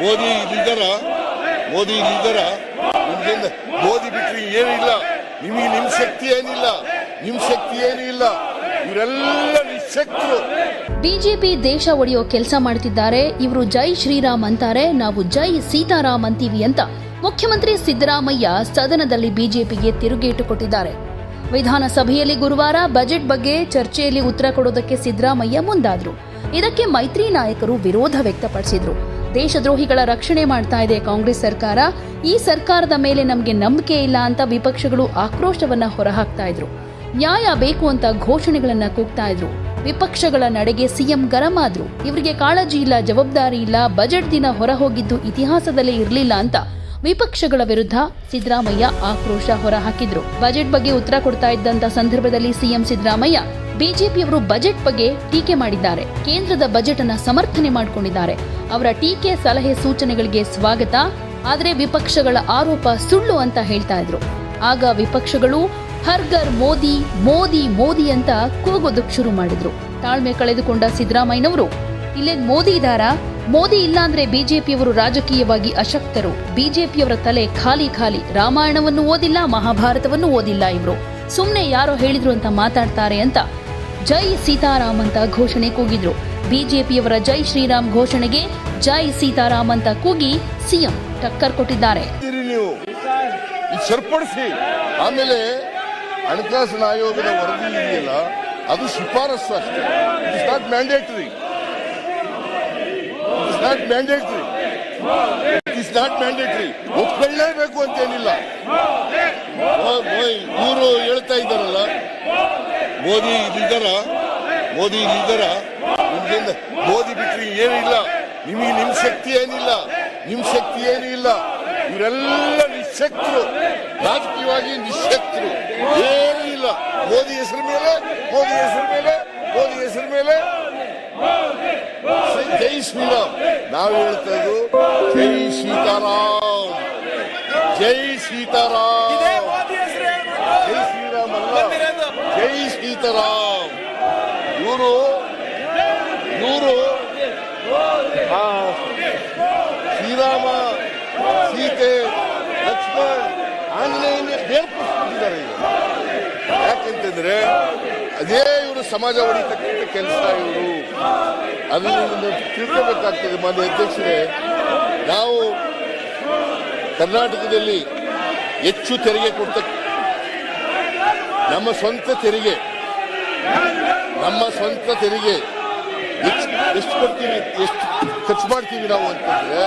ಮೋದಿ ಇಲ್ಲಿದ್ದಾರ ಮೋದಿ ಇಲ್ಲಿದ್ದಾರ ನಿಮ್ಗಿಂದ ಮೋದಿ ಬಿಟ್ರಿ ಏನಿಲ್ಲ. ನಿಮಗೆ ನಿಮ್ ಶಕ್ತಿ ಏನಿಲ್ಲ. ನಿಮ್ ಶಕ್ತಿ ಏನೂ ಇಲ್ಲ ಇವರೆಲ್ಲ ನಿಶಕ್ತರು. ಬಿಜೆಪಿ ದೇಶ ಒಡೆಯೋ ಕೆಲಸ ಮಾಡ್ತಿದ್ದಾರೆ. ಇವರು ಜೈ ಶ್ರೀರಾಮ್ ಅಂತಾರೆ. ನಾವು ಜೈ ಸೀತಾರಾಮ್ ಅಂತೀವಿ ಅಂತ ಮುಖ್ಯಮಂತ್ರಿ ಸಿದ್ದರಾಮಯ್ಯ ಸದನದಲ್ಲಿ ಬಿಜೆಪಿಗೆ ತಿರುಗೇಟು ಕೊಟ್ಟಿದ್ದಾರೆ. ವಿಧಾನಸಭೆಯಲ್ಲಿ ಗುರುವಾರ ಬಜೆಟ್ ಬಗ್ಗೆ ಚರ್ಚೆಯಲ್ಲಿ ಉತ್ತರ ಕೊಡೋದಕ್ಕೆ ಸಿದ್ದರಾಮಯ್ಯ ಮುಂದಾದ್ರು. ಇದಕ್ಕೆ ಮೈತ್ರಿ ನಾಯಕರು ವಿರೋಧ ವ್ಯಕ್ತಪಡಿಸಿದ್ರು. ದೇಶದ್ರೋಹಿಗಳ ರಕ್ಷಣೆ ಮಾಡ್ತಾ ಇದೆ ಕಾಂಗ್ರೆಸ್ ಸರ್ಕಾರ. ಈ ಸರ್ಕಾರದ ಮೇಲೆ ನಮಗೆ ನಂಬಿಕೆ ಇಲ್ಲ ಅಂತ ವಿಪಕ್ಷಗಳು ಆಕ್ರೋಶವನ್ನ ಹೊರಹಾಕ್ತಾ ಇದ್ರು. ನ್ಯಾಯ ಬೇಕು ಅಂತ ಘೋಷಣೆಗಳನ್ನ ಕೂಗ್ತಾ ಇದ್ರು. ವಿಪಕ್ಷಗಳ ನಡೆಗೆ ಸಿಎಂ ಗರಂ ಆದ್ರು. ಇವರಿಗೆ ಕಾಳಜಿ ಇಲ್ಲ, ಜವಾಬ್ದಾರಿ ಇಲ್ಲ, ಬಜೆಟ್ ದಿನ ಹೊರ ಹೋಗಿದ್ದು ಇತಿಹಾಸದಲ್ಲೇ ಇರಲಿಲ್ಲ ಅಂತ ವಿಪಕ್ಷಗಳ ವಿರುದ್ಧ ಸಿದ್ದರಾಮಯ್ಯ ಆಕ್ರೋಶ ಹೊರಹಾಕಿದ್ರು. ಬಜೆಟ್ ಬಗ್ಗೆ ಉತ್ತರ ಕೊಡ್ತಾ ಇದ್ದಂತ ಸಂದರ್ಭದಲ್ಲಿ ಸಿಎಂ ಸಿದ್ದರಾಮಯ್ಯ ಬಿಜೆಪಿಯವರು ಬಜೆಟ್ ಬಗ್ಗೆ ಟೀಕೆ ಮಾಡಿದ್ದಾರೆ. ಕೇಂದ್ರದ ಬಜೆಟ್ ಅನ್ನ ಸಮರ್ಥನೆ ಮಾಡಿಕೊಂಡಿದ್ದಾರೆ. ಅವರ ಟೀಕೆ ಸಲಹೆ ಸೂಚನೆಗಳಿಗೆ ಸ್ವಾಗತ. ಆದರೆ ವಿಪಕ್ಷಗಳ ಆರೋಪ ಸುಳ್ಳು ಅಂತ ಹೇಳ್ತಾ ಇದ್ರು. ಆಗ ವಿಪಕ್ಷಗಳು ಹರ್ಗರ್ ಮೋದಿ ಮೋದಿ ಮೋದಿ ಅಂತ ಕೂಗೋದಕ್ಕೆ ಶುರು ಮಾಡಿದ್ರು. ತಾಳ್ಮೆ ಕಳೆದುಕೊಂಡ ಸಿದ್ದರಾಮಯ್ಯನವರು, ಇಲ್ಲೇನ್ ಮೋದಿ ಇದಾರಾ? ಮೋದಿ ಇಲ್ಲಾಂದ್ರೆ ಬಿಜೆಪಿಯವರು ರಾಜಕೀಯವಾಗಿ ಅಶಕ್ತರು. ಬಿಜೆಪಿಯವರ ತಲೆ ಖಾಲಿ ಖಾಲಿ. ರಾಮಾಯಣವನ್ನು ಓದಿಲ್ಲ, ಮಹಾಭಾರತವನ್ನು ಓದಿಲ್ಲ ಇವರು. ಸುಮ್ನೆ ಯಾರೋ ಹೇಳಿದ್ರು ಅಂತ ಮಾತಾಡ್ತಾರೆ ಅಂತ ಜೈ ಸೀತಾರಾಮ್ ಅಂತ ಘೋಷಣೆ ಕೂಗಿದ್ರು. ಬಿಜೆಪಿಯವರ ಜೈ ಶ್ರೀರಾಮ್ ಘೋಷಣೆಗೆ ಜೈ ಸೀತಾರಾಮ್ ಅಂತ ಕೂಗಿ ಸಿಎಂ ಟಕ್ಕರ್ ಕೊಟ್ಟಿದ್ದಾರೆ. ಸರಿಪಡಿಸಿ. ಆಮೇಲೆ ಹಣಕಾಸಿನ ಆಯೋಗದ ವರದಿ ಇದೆಯಲ್ಲ, ಅದು ಶಿಫಾರಸ್ಸು ಅಷ್ಟೇ. It's not mandatory it's not mandatory it's not mandatory ಅಂತೇನಿಲ್ಲ. ಇವರು ಹೇಳ್ತಾ ಇದ್ದಾರಲ್ಲ, ಮೋದಿ ಇದ್ದಾರ ಮೋದಿ ಇದ್ದಾರ ನಿಮ್ಗಿಂದ ಮೋದಿ ಬಿಟ್ರಿ ಏನಿಲ್ಲ. ನಿಮಗೆ ನಿಮ್ ಶಕ್ತಿ ಏನಿಲ್ಲ, ನಿಮ್ ಶಕ್ತಿ ಏನೂ ಇಲ್ಲ. ಇವರೆಲ್ಲ ನಿಶಕ್ತರು, ರಾಜಕೀಯವಾಗಿ ನಿಶಕ್ತರು. ಏನೂ ಇಲ್ಲ. ಮೋದಿ ಹೆಸರು ಮೇಲೆ, ಮೋದಿ ಹೆಸರು ಮೇಲೆ, ಮೋದಿ ಹೆಸರು ಮೇಲೆ. ಜೈ ಶ್ರೀರಾಮ್. ನಾವು ಹೇಳ್ತಾ ಇದ್ದು ಜೈ ಸೀತಾರಾಮ್. ಜೈ ಸೀತಾರಾಮ್ ಜೈ ಶ್ರೀರಾಮ್ ಅಲ್ಲ ಜೈ ಸೀತಾರಾಮ್ ಇವರು ಇವರು ಶ್ರೀರಾಮ, ಸೀತೆ, ಲಕ್ಷ್ಮಣ್, ಆಂಜನೇಯನ್ನ ಬೇರ್ಪಡಿಸ್ಬಿಟ್ಟಿದ್ದಾರೆ ಈಗ. ಯಾಕೆಂತಂದ್ರೆ ಅದೇ ಇವರು ಸಮಾಜ ಹೊಡಿತಕ್ಕಂಥ ಕೆಲಸ ಇವರು. ಅದನ್ನು ತಿಳ್ಕೋಬೇಕಾಗ್ತದೆ ಮಾನ್ಯ ಅಧ್ಯಕ್ಷರೇ. ನಾವು ಕರ್ನಾಟಕದಲ್ಲಿ ಹೆಚ್ಚು ತೆರಿಗೆ ಕೊಡ್ತ ನಮ್ಮ ಸ್ವಂತ ತೆರಿಗೆ. ನಮ್ಮ ಸ್ವಂತ ತೆರಿಗೆ. ಎಷ್ಟು ಕೊಡ್ತೀವಿ, ಎಷ್ಟು ಖರ್ಚು ಮಾಡ್ತೀವಿ ನಾವು ಅಂತಂದ್ರೆ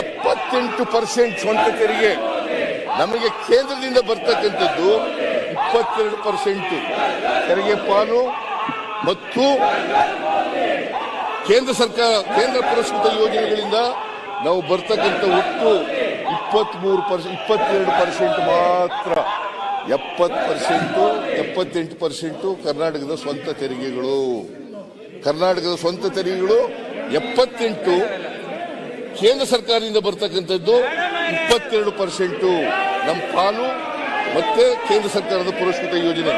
ಎಪ್ಪತ್ತೆಂಟು ಪರ್ಸೆಂಟ್ ಸ್ವಂತ ತೆರಿಗೆ. ನಮಗೆ ಕೇಂದ್ರದಿಂದ ಬರ್ತಕ್ಕಂಥದ್ದು ಇಪ್ಪತ್ತೆರಡು ಪರ್ಸೆಂಟ್ ತೆರಿಗೆ ಪಾಲು ಮತ್ತು ಕೇಂದ್ರ ಸರ್ಕಾರ, ಕೇಂದ್ರ ಪುರಸ್ಕೃತ ಯೋಜನೆಗಳಿಂದ ನಾವು ಬರ್ತಕ್ಕಂಥ ಒಟ್ಟು ಇಪ್ಪತ್ಮೂರು ಪರ್ಸೆಂಟ್ ಇಪ್ಪತ್ತೆರಡು ಪರ್ಸೆಂಟ್ ಮಾತ್ರ. ಎಪ್ಪತ್ತು ಪರ್ಸೆಂಟು, ಎಪ್ಪತ್ತೆಂಟು ಪರ್ಸೆಂಟು ಕರ್ನಾಟಕದ ಸ್ವಂತ ತೆರಿಗೆಗಳು. ಕರ್ನಾಟಕದ ಸ್ವಂತ ತೆರಿಗೆಗಳು ಎಪ್ಪತ್ತೆಂಟು. ಕೇಂದ್ರ ಸರ್ಕಾರದಿಂದ ಬರ್ತಕ್ಕಂಥದ್ದು ಇಪ್ಪತ್ತೆರಡು ಪರ್ಸೆಂಟು. ನಮ್ಮ ಪಾಲು ಮತ್ತೆ ಕೇಂದ್ರ ಸರ್ಕಾರದ ಪುರಸ್ಕೃತ ಯೋಜನೆ.